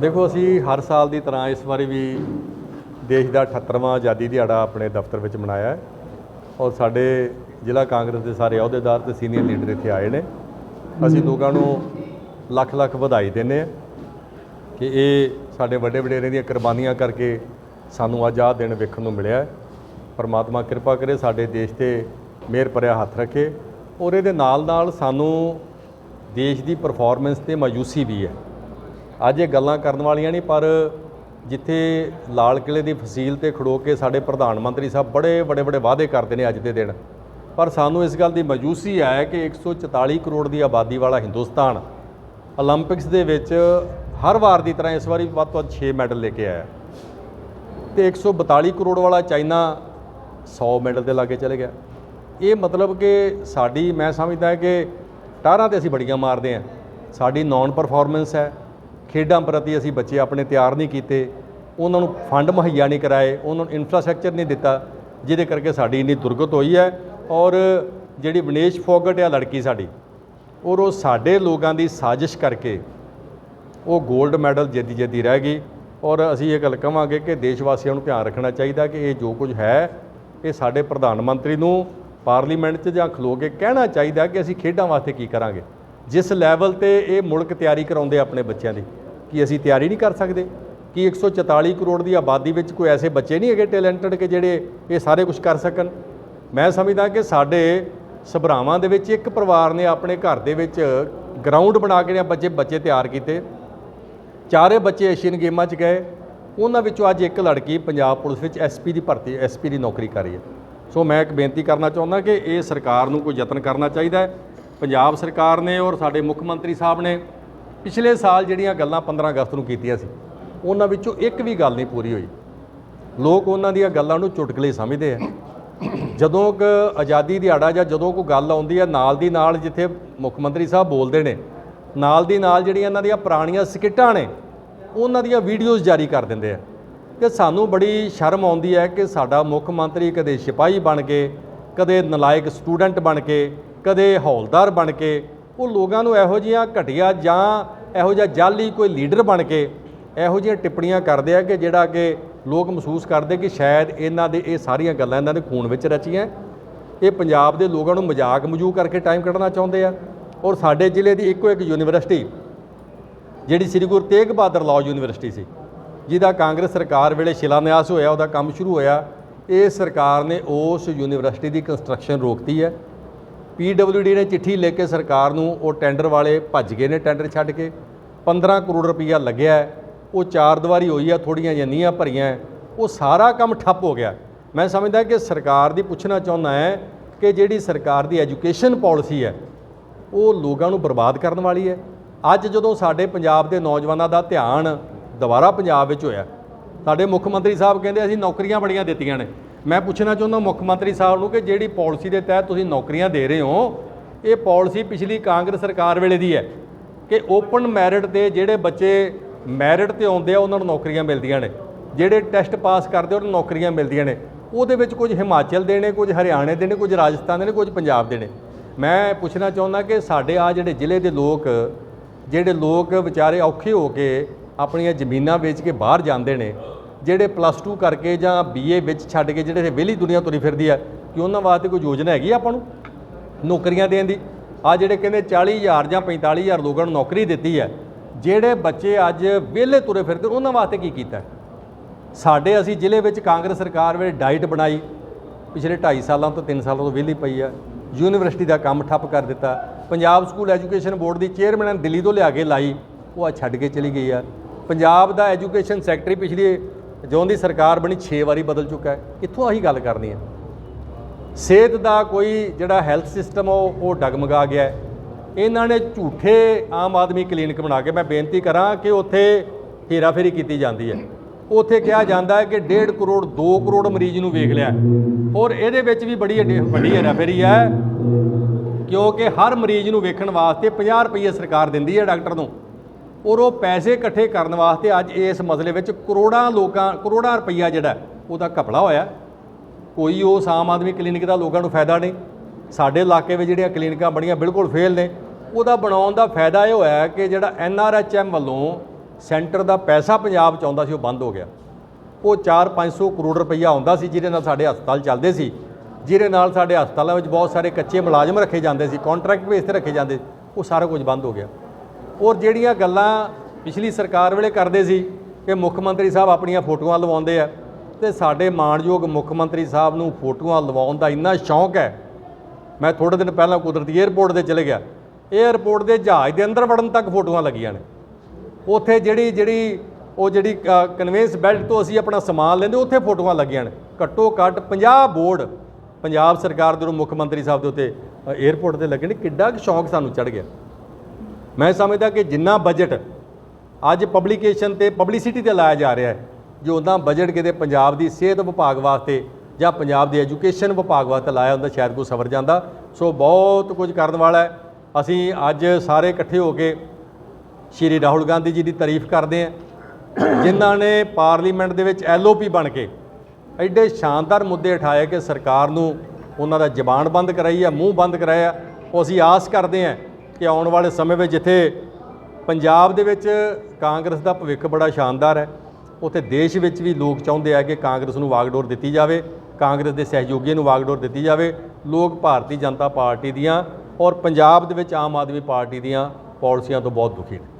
ਦੇਖੋ, ਅਸੀਂ ਹਰ ਸਾਲ ਦੀ ਤਰ੍ਹਾਂ ਇਸ ਵਾਰੀ ਵੀ ਦੇਸ਼ ਦਾ 78ਵਾਂ ਆਜ਼ਾਦੀ ਦਿਹਾੜਾ ਆਪਣੇ ਦਫ਼ਤਰ ਵਿੱਚ ਮਨਾਇਆ ਹੈ ਔਰ ਸਾਡੇ ਜ਼ਿਲ੍ਹਾ ਕਾਂਗਰਸ ਦੇ ਸਾਰੇ ਅਹੁਦੇਦਾਰ ਤੇ ਸੀਨੀਅਰ ਲੀਡਰ ਇੱਥੇ ਆਏ ਨੇ। ਅਸੀਂ ਲੋਕਾਂ ਨੂੰ ਲੱਖ ਲੱਖ ਵਧਾਈ ਦਿੰਦੇ ਹਾਂ ਕਿ ਇਹ ਸਾਡੇ ਵੱਡੇ ਵਡੇਰੇ ਦੀਆਂ ਕੁਰਬਾਨੀਆਂ ਕਰਕੇ ਸਾਨੂੰ ਅੱਜ ਆਹ ਦਿਨ ਵੇਖਣ ਨੂੰ ਮਿਲਿਆ ਹੈ। ਪਰਮਾਤਮਾ ਕਿਰਪਾ ਕਰੇ ਸਾਡੇ ਦੇਸ਼ ਤੇ ਮਿਹਰ ਭਰਿਆ ਹੱਥ ਰੱਖੇ ਔਰ ਇਹਦੇ ਨਾਲ ਨਾਲ ਸਾਨੂੰ ਦੇਸ਼ ਦੀ ਪਰਫਾਰਮੈਂਸ ਤੇ ਮਾਯੂਸੀ ਵੀ ਹੈ। ਅੱਜ ਇਹ ਗੱਲਾਂ ਕਰਨ ਵਾਲੀਆਂ ਨਹੀਂ, ਪਰ ਜਿੱਥੇ ਲਾਲ ਕਿਲੇ ਦੀ ਫਸੀਲ ਤੇ ਖੜੋ ਕੇ ਸਾਡੇ ਪ੍ਰਧਾਨ ਮੰਤਰੀ ਸਾਹਿਬ ਬੜੇ ਬੜੇ ਬੜੇ ਵਾਅਦੇ ਕਰਦੇ ਨੇ ਅੱਜ ਦੇ ਦਿਨ। ਪਰ ਸਾਨੂੰ ਇਸ ਗੱਲ ਦੀ ਮਾਯੂਸੀ ਹੈ ਕਿ 144 ਕਰੋੜ ਦੀ ਆਬਾਦੀ ਵਾਲਾ ਹਿੰਦੁਸਤਾਨ 올림픽ਸ ਦੇ ਵਿੱਚ ਹਰ ਵਾਰ ਦੀ ਤਰ੍ਹਾਂ ਇਸ ਵਾਰੀ ਵੱਧ ਤੋਂ ਵੱਧ 6 ਮੈਡਲ ਲੈ ਕੇ ਆਇਆ ਤੇ 142 ਕਰੋੜ ਵਾਲਾ ਚਾਈਨਾ 100 ਮੈਡਲ ਦੇ ਲਾਗੇ ਚਲੇ ਗਿਆ। ਇਹ ਮਤਲਬ ਕਿ ਸਾਡੀ, ਮੈਂ ਸਮਝਦਾ ਕਿ ਟਾਰਾਂ ਤੇ ਅਸੀਂ ਬੜੀਆਂ ਮਾਰਦੇ ਹਾਂ। ਸਾਡੀ ਨੌਨ ਪਰਫਾਰਮੈਂਸ ਹੈ। ਖੇਡਾਂ ਪ੍ਰਤੀ ਅਸੀਂ ਬੱਚੇ ਆਪਣੇ ਤਿਆਰ ਨਹੀਂ ਕੀਤੇ। ਉਹਨਾਂ ਨੂੰ ਫੰਡ ਮੁਹੱਈਆ ਨਹੀਂ ਕਰਾਏ। ਉਹਨਾਂ ਨੂੰ ਇਨਫਰਾਸਟ੍ਰਕਚਰ ਨਹੀਂ ਦਿੱਤਾ। ਜਿਹਦੇ ਕਰਕੇ ਸਾਡੀ ਇੰਨੀ ਦੁਰਗਤ ਹੋਈ ਹੈ। ਔਰ ਜਿਹੜੀ ਵਿਨੇਸ਼ ਫੋਗਟ ਹੈ ਲੜਕੀ ਸਾਡੀ, ਔਰ ਉਹ ਸਾਡੇ ਲੋਕਾਂ ਦੀ ਸਾਜ਼ਿਸ਼ ਕਰਕੇ ਉਹ 골ਡ ਮੈਡਲ ਜਿੱਦੀ ਜੇਦੀ ਰਹਿ ਗਈ। ਔਰ ਅਸੀਂ ਇਹ ਗੱਲ ਕਵਾਂਗੇ ਕਿ ਦੇਸ਼ ਵਾਸੀਆਂ ਨੂੰ ਧਿਆਨ ਰੱਖਣਾ ਚਾਹੀਦਾ ਕਿ ਇਹ ਜੋ ਕੁਝ ਹੈ, ਇਹ ਸਾਡੇ ਪ੍ਰਧਾਨ ਮੰਤਰੀ ਨੂੰ ਪਾਰਲੀਮੈਂਟ 'ਚ ਜਾਂ ਖਲੋ ਕੇ ਕਹਿਣਾ ਚਾਹੀਦਾ ਕਿ ਅਸੀਂ ਖੇਡਾਂ ਵਾਸਤੇ ਕੀ ਕਰਾਂਗੇ? ਜਿਸ ਲੈਵਲ ਤੇ ਇਹ ਮੁਲਕ ਤਿਆਰੀ ਕਰਾਉਂਦੇ ਆਪਣੇ ਬੱਚਿਆਂ ਦੀ, ਕੀ ਅਸੀਂ ਤਿਆਰੀ ਨਹੀਂ ਕਰ ਸਕਦੇ? ਕੀ 144 ਕਰੋੜ ਦੀ ਆਬਾਦੀ ਵਿੱਚ ਕੋਈ ਐਸੇ ਬੱਚੇ ਨਹੀਂ ਹੈਗੇ ਟੈਲੈਂਟਡ ਕਿ ਜਿਹੜੇ ਇਹ ਸਾਰੇ ਕੁਝ ਕਰ ਸਕਣ? ਮੈਂ ਸਮਝਦਾ ਕਿ ਸਾਡੇ ਸਭਰਾਵਾਂ ਦੇ ਵਿੱਚ ਇੱਕ ਪਰਿਵਾਰ ਨੇ ਆਪਣੇ ਘਰ ਦੇ ਵਿੱਚ ਗਰਾਊਂਡ ਬਣਾ ਕੇ ਬੱਚੇ ਬੱਚੇ ਤਿਆਰ ਕੀਤੇ। ਚਾਰੇ ਬੱਚੇ ਏਸ਼ੀਅਨ ਗੇਮਾਂ 'ਚ ਗਏ। ਉਹਨਾਂ ਵਿੱਚੋਂ ਅੱਜ ਇੱਕ ਲੜਕੀ ਪੰਜਾਬ ਪੁਲਿਸ ਵਿੱਚ ਐਸਪੀ ਦੀ ਭਰਤੀ ਐਸਪੀ ਦੀ ਨੌਕਰੀ ਕਰ ਰਹੀ ਹੈ। ਸੋ ਮੈਂ ਇੱਕ ਬੇਨਤੀ ਕਰਨਾ ਚਾਹੁੰਦਾ ਕਿ ਇਹ ਸਰਕਾਰ ਨੂੰ ਕੋਈ ਯਤਨ ਕਰਨਾ ਚਾਹੀਦਾ ਹੈ। ਪੰਜਾਬ ਸਰਕਾਰ ਨੇ ਔਰ ਸਾਡੇ ਮੁੱਖ ਮੰਤਰੀ ਸਾਹਿਬ ਨੇ ਪਿਛਲੇ ਸਾਲ ਜਿਹੜੀਆਂ ਗੱਲਾਂ 15 ਅਗਸਤ ਨੂੰ ਕੀਤੀਆਂ ਸੀ, ਉਹਨਾਂ ਵਿੱਚੋਂ ਇੱਕ ਵੀ ਗੱਲ ਨਹੀਂ ਪੂਰੀ ਹੋਈ। ਲੋਕ ਉਹਨਾਂ ਦੀਆਂ ਗੱਲਾਂ ਨੂੰ ਚੁਟਕਲੇ ਸਮਝਦੇ ਆ। ਜਦੋਂ ਕ ਆਜ਼ਾਦੀ ਦਿਹਾੜਾ ਜਾਂ ਜਦੋਂ ਕੋਈ ਗੱਲ ਆਉਂਦੀ ਹੈ, ਨਾਲ ਦੀ ਨਾਲ ਜਿੱਥੇ ਮੁੱਖ ਮੰਤਰੀ ਸਾਹਿਬ ਬੋਲਦੇ ਨੇ, ਨਾਲ ਦੀ ਨਾਲ ਜਿਹੜੀਆਂ ਇਹਨਾਂ ਦੀਆਂ ਪੁਰਾਣੀਆਂ ਸਕਿੱਟਾਂ ਨੇ, ਉਹਨਾਂ ਦੀਆਂ ਵੀਡੀਓਜ਼ ਜਾਰੀ ਕਰ ਦਿੰਦੇ ਆ। ਕਿ ਸਾਨੂੰ ਬੜੀ ਸ਼ਰਮ ਆਉਂਦੀ ਹੈ ਕਿ ਸਾਡਾ ਮੁੱਖ ਮੰਤਰੀ ਕਦੇ ਸਿਪਾਹੀ ਬਣ ਕੇ, ਕਦੇ ਨਲਾਇਕ ਸਟੂਡੈਂਟ ਬਣ ਕੇ, ਕਦੇ ਹੌਲਦਾਰ ਬਣ ਕੇ, ਉਹ ਲੋਕਾਂ ਨੂੰ ਇਹੋ ਜਿਹੀਆਂ ਘਟੀਆ ਜਾਂ ਇਹੋ ਜਿਹਾ ਜਾਲੀ ਕੋਈ ਲੀਡਰ ਬਣ ਕੇ ਇਹੋ ਜਿਹੀਆਂ ਟਿੱਪਣੀਆਂ ਕਰਦੇ ਆ ਕਿ ਜਿਹੜਾ ਕਿ ਲੋਕ ਮਹਿਸੂਸ ਕਰਦੇ ਕਿ ਸ਼ਾਇਦ ਇਹਨਾਂ ਦੇ ਇਹ ਸਾਰੀਆਂ ਗੱਲਾਂ ਇਹਨਾਂ ਦੇ ਖੂਨ ਵਿੱਚ ਰਚੀਆਂ। ਇਹ ਪੰਜਾਬ ਦੇ ਲੋਕਾਂ ਨੂੰ ਮਜ਼ਾਕ ਮਜੂ ਕਰਕੇ ਟਾਈਮ ਕੱਢਣਾ ਚਾਹੁੰਦੇ ਆ ਔਰ ਸਾਡੇ ਜ਼ਿਲ੍ਹੇ ਦੀ ਇੱਕੋ ਇੱਕ ਯੂਨੀਵਰਸਿਟੀ, ਜਿਹੜੀ ਸ੍ਰੀ ਗੁਰੂ ਤੇਗ ਬਹਾਦਰ ਲਾਅ ਯੂਨੀਵਰਸਿਟੀ ਸੀ। ਜਿਹਦਾ ਕਾਂਗਰਸ ਸਰਕਾਰ ਵੇਲੇ ਸ਼ਿਲਾਨਿਆਸ ਹੋਇਆ, ਉਹਦਾ ਕੰਮ ਸ਼ੁਰੂ ਹੋਇਆ, ਇਹ ਸਰਕਾਰ ਨੇ ਉਸ ਯੂਨੀਵਰਸਿਟੀ ਦੀ ਕੰਸਟਰਕਸ਼ਨ ਰੋਕਤੀ ਹੈ। ਪੀਡਬਲਯੂਡੀ ਨੇ ਚਿੱਠੀ ਲਿਖ ਕੇ ਸਰਕਾਰ ਨੂੰ ਉਹ ਟੈਂਡਰ ਵਾਲੇ ਭੱਜ ਗਏ ਨੇ ਟੈਂਡਰ ਛੱਡ ਕੇ। 15 ਕਰੋੜ ਰੁਪਈਆ ਲੱਗਿਆ ਉਹ ਚਾਰ ਦੀਵਾਰੀ ਹੋਈ ਆ ਥੋੜੀਆਂ ਜੰਨੀਆਂ ਭਰੀਆਂ ਉਹ ਸਾਰਾ ਕੰਮ ਠੱਪ ਹੋ ਗਿਆ। ਮੈਂ ਸਮਝਦਾ ਕਿ ਸਰਕਾਰ ਦੀ ਪੁੱਛਣਾ ਚਾਹੁੰਦਾ ਹੈ ਕਿ ਜਿਹੜੀ ਸਰਕਾਰ ਦੀ ਐਜੂਕੇਸ਼ਨ ਪਾਲਿਸੀ ਹੈ, ਉਹ ਲੋਕਾਂ ਨੂੰ ਬਰਬਾਦ ਕਰਨ ਵਾਲੀ ਹੈ। ਅੱਜ ਜਦੋਂ ਸਾਡੇ ਪੰਜਾਬ ਦੇ ਨੌਜਵਾਨਾਂ ਦਾ ਧਿਆਨ ਦੁਬਾਰਾ ਪੰਜਾਬ ਵਿੱਚ ਹੋਇਆ। ਸਾਡੇ ਮੁੱਖ ਮੰਤਰੀ ਸਾਹਿਬ ਕਹਿੰਦੇ ਅਸੀਂ ਨੌਕਰੀਆਂ ਬੜੀਆਂ ਦਿੱਤੀਆਂ ਨੇ। ਮੈਂ ਪੁੱਛਣਾ ਚਾਹੁੰਦਾ ਮੁੱਖ ਮੰਤਰੀ ਸਾਹਿਬ ਨੂੰ ਕਿ ਜਿਹੜੀ ਪਾਲਿਸੀ ਦੇ ਤਹਿਤ ਤੁਸੀਂ ਨੌਕਰੀਆਂ ਦੇ ਰਹੇ ਹੋ, ਇਹ ਪਾਲਿਸੀ ਪਿਛਲੀ ਕਾਂਗਰਸ ਸਰਕਾਰ ਵੇਲੇ ਦੀ ਹੈ ਕਿ ਓਪਨ ਮੈਰਿਟ ਦੇ ਜਿਹੜੇ ਬੱਚੇ ਮੈਰਿਟ ਤੇ ਆਉਂਦੇ ਆ, ਉਹਨਾਂ ਨੂੰ ਨੌਕਰੀਆਂ ਮਿਲਦੀਆਂ ਨੇ। ਜਿਹੜੇ ਟੈਸਟ ਪਾਸ ਕਰਦੇ ਉਹਨਾਂ ਨੂੰ ਨੌਕਰੀਆਂ ਮਿਲਦੀਆਂ ਨੇ। ਉਹਦੇ ਵਿੱਚ ਕੁਝ ਹਿਮਾਚਲ ਦੇ ਨੇ, ਕੁਝ ਹਰਿਆਣੇ ਦੇ ਨੇ, ਕੁਝ ਰਾਜਸਥਾਨ ਦੇ ਨੇ, ਕੁਝ ਪੰਜਾਬ ਦੇ ਨੇ। ਮੈਂ ਪੁੱਛਣਾ ਚਾਹੁੰਦਾ ਕਿ ਸਾਡੇ ਆ ਜਿਹੜੇ ਜ਼ਿਲ੍ਹੇ ਦੇ ਲੋਕ, ਜਿਹੜੇ ਲੋਕ ਵਿਚਾਰੇ ਔਖੇ ਹੋ ਕੇ ਆਪਣੀਆਂ ਜ਼ਮੀਨਾਂ ਵੇਚ ਕੇ ਬਾਹਰ ਜਾਂਦੇ ਨੇ, ਜਿਹੜੇ ਪਲੱਸ 2 ਕਰਕੇ ਜਾਂ ਬੀਏ ਵਿੱਚ ਛੱਡ ਕੇ ਜਿਹੜੇ ਵਿਹਲੀ ਦੁਨੀਆ ਤੁਰੀ ਫਿਰਦੀ ਆ ਕਿ ਉਹਨਾਂ ਵਾਸਤੇ ਕੋਈ ਯੋਜਨਾ ਹੈਗੀ ਆ ਆਪਾਂ ਨੂੰ? ਨੌਕਰੀਆਂ ਦੇਣ ਦੀ। ਆ ਜਿਹੜੇ ਕਹਿੰਦੇ 40000 ਜਾਂ 45000 ਲੋਕਾਂ ਨੂੰ ਨੌਕਰੀ ਦਿੱਤੀ ਹੈ ਜਿਹੜੇ ਬੱਚੇ ਅੱਜ ਵਿਹਲੇ ਤੁਰੇ ਫਿਰਦੇ ਉਹਨਾਂ ਵਾਸਤੇ ਕੀ ਕੀਤਾ? ਸਾਡੇ ਅਸੀਂ ਜ਼ਿਲ੍ਹੇ ਵਿੱਚ ਕਾਂਗਰਸ ਸਰਕਾਰ ਵੇਲੇ ਡਾਈਟ ਬਣਾਈ, ਪਿਛਲੇ 2.5 ਸਾਲਾਂ ਤੋਂ 3 ਸਾਲਾਂ ਤੋਂ ਵਿਹਲੀ ਪਈ ਆ, ਯੂਨੀਵਰਸਿਟੀ ਦਾ ਕੰਮ ਠੱਪ ਕਰ ਦਿੱਤਾ, ਪੰਜਾਬ ਸਕੂਲ ਐਜੂਕੇਸ਼ਨ ਬੋਰਡ ਦੀ ਚੇਅਰਮੈਨ ਦਿੱਲੀ ਤੋਂ ਲਿਆ ਕੇ ਲਾਈ, ਉਹ ਆ ਛੱਡ ਕੇ ਚਲੀ ਗਈ ਆ। ਪੰਜਾਬ ਦਾ ਐਜੂਕੇਸ਼ਨ ਸੈਕਟਰੀ ਪਿਛਲੀ ਜਿਉਂ ਦੀ ਸਰਕਾਰ ਬਣੀ 6 ਵਾਰੀ ਬਦਲ ਚੁੱਕਾ ਹੈ। ਇੱਥੋਂ ਆਹੀ ਗੱਲ ਕਰਨੀ ਹੈ? ਸਿਹਤ ਦਾ ਕੋਈ ਜਿਹੜਾ ਹੈਲਥ ਸਿਸਟਮ ਉਹ ਉਹ ਡਗਮਗਾ ਗਿਆ ਇਹਨਾਂ ਨੇ ਝੂਠੇ ਆਮ ਆਦਮੀ ਕਲੀਨਿਕ ਬਣਾ ਕੇ, ਮੈਂ ਬੇਨਤੀ ਕਰਾਂ ਕਿ ਉੱਥੇ ਹੇਰਾਫੇਰੀ ਕੀਤੀ ਜਾਂਦੀ ਹੈ। ਉੱਥੇ ਕਿਹਾ ਜਾਂਦਾ ਹੈ ਕਿ 1.5 ਕਰੋੜ 2 ਕਰੋੜ ਮਰੀਜ਼ ਨੂੰ ਵੇਖ ਲਿਆ ਔਰ ਇਹਦੇ ਵਿੱਚ ਵੀ ਬੜੀ ਵੱਡੀ ਹੇਰਾਫੇਰੀ ਹੈ, ਕਿਉਂਕਿ ਹਰ ਮਰੀਜ਼ ਨੂੰ ਵੇਖਣ ਵਾਸਤੇ 50 ਰੁਪਏ ਸਰਕਾਰ ਦਿੰਦੀ ਹੈ ਡਾਕਟਰ ਨੂੰ। ਔਰ ਉਹ ਪੈਸੇ ਇਕੱਠੇ ਕਰਨ ਵਾਸਤੇ ਅੱਜ ਇਸ ਮਸਲੇ ਵਿੱਚ ਕਰੋੜਾਂ ਲੋਕਾਂ, ਕਰੋੜਾਂ ਰੁਪਈਆ ਜਿਹੜਾ ਉਹਦਾ ਘਪਲਾ ਹੋਇਆ ਕੋਈ ਉਸ ਆਮ ਆਦਮੀ ਕਲੀਨਿਕ ਦਾ ਲੋਕਾਂ ਨੂੰ ਫਾਇਦਾ ਨਹੀਂ। ਸਾਡੇ ਇਲਾਕੇ ਵਿੱਚ ਜਿਹੜੀਆਂ ਕਲੀਨਿਕਾਂ ਬਣੀਆਂ ਬਿਲਕੁਲ ਫੇਲ ਨੇ। ਉਹਦਾ ਬਣਾਉਣ ਦਾ ਫਾਇਦਾ ਇਹ ਹੋਇਆ ਕਿ ਜਿਹੜਾ ਐਨਆਰਐਚਐਮ ਵੱਲੋਂ ਸੈਂਟਰ ਦਾ ਪੈਸਾ ਪੰਜਾਬ ਚ ਆਉਂਦਾ ਸੀ, ਉਹ ਬੰਦ ਹੋ ਗਿਆ। ਉਹ 4-500 ਕਰੋੜ ਰੁਪਈਆ ਆਉਂਦਾ ਸੀ, ਜਿਹਦੇ ਨਾਲ ਸਾਡੇ ਹਸਪਤਾਲ ਚੱਲਦੇ ਸੀ। ਜਿਹਦੇ ਨਾਲ ਸਾਡੇ ਹਸਪਤਾਲਾਂ ਵਿੱਚ ਬਹੁਤ ਸਾਰੇ ਕੱਚੇ ਮੁਲਾਜ਼ਮ ਰੱਖੇ ਜਾਂਦੇ ਸੀ, ਕੰਟਰੈਕਟ ਬੇਸ ਤੇ ਰੱਖੇ ਜਾਂਦੇ ਉਹ ਸਾਰਾ ਕੁਝ ਬੰਦ ਹੋ ਗਿਆ। ਔਰ ਜਿਹੜੀਆਂ ਗੱਲਾਂ ਪਿਛਲੀ ਸਰਕਾਰ ਵੇਲੇ ਕਰਦੇ ਸੀ ਕਿ ਮੁੱਖ ਮੰਤਰੀ ਸਾਹਿਬ ਆਪਣੀਆਂ ਫੋਟੋਆਂ ਲਵਾਉਂਦੇ ਆ, ਤੇ ਸਾਡੇ ਮਾਣਯੋਗ ਮੁੱਖ ਮੰਤਰੀ ਸਾਹਿਬ ਨੂੰ ਫੋਟੋਆਂ ਲਵਾਉਣ ਦਾ ਇੰਨਾ ਸ਼ੌਂਕ ਹੈ। ਮੈਂ ਥੋੜੇ ਦਿਨ ਪਹਿਲਾਂ ਕੁਦਰਤੀ 에ਅਰਪੋਰਟ ਦੇ ਚਲੇ ਗਿਆ। 에ਅਰਪੋਰਟ ਦੇ ਜਹਾਜ਼ ਦੇ ਅੰਦਰ ਵੜਨ ਤੱਕ ਫੋਟੋਆਂ ਲੱਗੀਆਂ ਨੇ। ਉੱਥੇ ਜਿਹੜੀ ਜਿਹੜੀ ਉਹ ਜਿਹੜੀ ਕਨਵੇਂਸ ਬੈਲਟ ਤੋਂ ਅਸੀਂ ਆਪਣਾ ਸਮਾਨ ਲੈਂਦੇ, ਉੱਥੇ ਫੋਟੋਆਂ ਲੱਗੀਆਂ ਨੇ। ਘੱਟੋ ਘੱਟ 50 ਬੋਰਡ ਪੰਜਾਬ ਸਰਕਾਰ ਦੇ ਮੁੱਖ ਮੰਤਰੀ ਸਾਹਿਬ ਦੇ ਉੱਤੇ 에ਅਰਪੋਰਟ ਤੇ ਲੱਗੇ ਨੇ। ਕਿੱਡਾ ਸ਼ੌਂਕ ਸਾਨੂੰ ਚੜ ਗਿਆ। ਮੈਂ ਸਮਝਦਾ ਕਿ ਜਿੰਨਾ ਬਜਟ ਅੱਜ ਪਬਲੀਕੇਸ਼ਨ ਤੇ ਪਬਲਿਸਿਟੀ ਤੇ ਲਾਇਆ ਜਾ ਰਿਹਾ ਹੈ, ਜੋ ਉਹਨਾਂ ਬਜਟ ਕਿਤੇ ਪੰਜਾਬ ਦੀ ਸਿਹਤ ਵਿਭਾਗ ਵਾਸਤੇ ਜਾਂ ਪੰਜਾਬ ਦੇ ਐਜੂਕੇਸ਼ਨ ਵਿਭਾਗ ਵਾਸਤੇ ਲਾਇਆ ਹੁੰਦਾ, ਸ਼ਾਇਦ ਕੋਈ ਸਵਰ ਜਾਂਦਾ। ਸੋ ਬਹੁਤ ਕੁਝ ਕਰਨ ਵਾਲਾ ਹੈ। ਅਸੀਂ ਅੱਜ ਸਾਰੇ ਇਕੱਠੇ ਹੋ ਕੇ ਸ਼੍ਰੀ ਰਾਹੁਲ ਗਾਂਧੀ ਜੀ ਦੀ ਤਾਰੀਫ ਕਰਦੇ ਹਾਂ। ਜਿਨ੍ਹਾਂ ਨੇ ਪਾਰਲੀਮੈਂਟ ਦੇ ਵਿੱਚ ਐਲਓਪੀ ਬਣ ਕੇ ਐਡੇ ਸ਼ਾਨਦਾਰ ਮੁੱਦੇ ਉਠਾਏ ਕਿ ਸਰਕਾਰ ਨੂੰ ਉਹਨਾਂ ਦਾ ਜ਼ਬਾਨ ਬੰਦ ਕਰਾਈ ਹੈ ਮੂੰਹ ਬੰਦ ਕਰਾਇਆ। ਉਹ ਅਸੀਂ ਆਸ ਕਰਦੇ ਹਾਂ ਕਿ ਆਉਣ ਵਾਲੇ ਸਮੇਂ ਵਿੱਚ ਜਿੱਥੇ ਪੰਜਾਬ ਦੇ ਵਿੱਚ ਕਾਂਗਰਸ ਦਾ ਭਵਿੱਖ ਬੜਾ ਸ਼ਾਨਦਾਰ ਹੈ, ਉੱਥੇ ਦੇਸ਼ ਵਿੱਚ ਵੀ ਲੋਕ ਚਾਹੁੰਦੇ ਆ ਕਿ ਕਾਂਗਰਸ ਨੂੰ ਵਾਗਡੋਰ ਦਿੱਤੀ ਜਾਵੇ, ਕਾਂਗਰਸ ਦੇ ਸਹਿਯੋਗੀਆਂ ਨੂੰ ਵਾਗਡੋਰ ਦਿੱਤੀ ਜਾਵੇ, ਲੋਕ ਭਾਰਤੀ ਜਨਤਾ ਪਾਰਟੀ ਦੀਆਂ ਔਰ ਪੰਜਾਬ ਦੇ ਵਿੱਚ ਆਮ ਆਦਮੀ ਪਾਰਟੀ ਦੀਆਂ ਪਾਲਿਸੀਆਂ ਤੋਂ ਬਹੁਤ ਦੁਖੀ ਨੇ।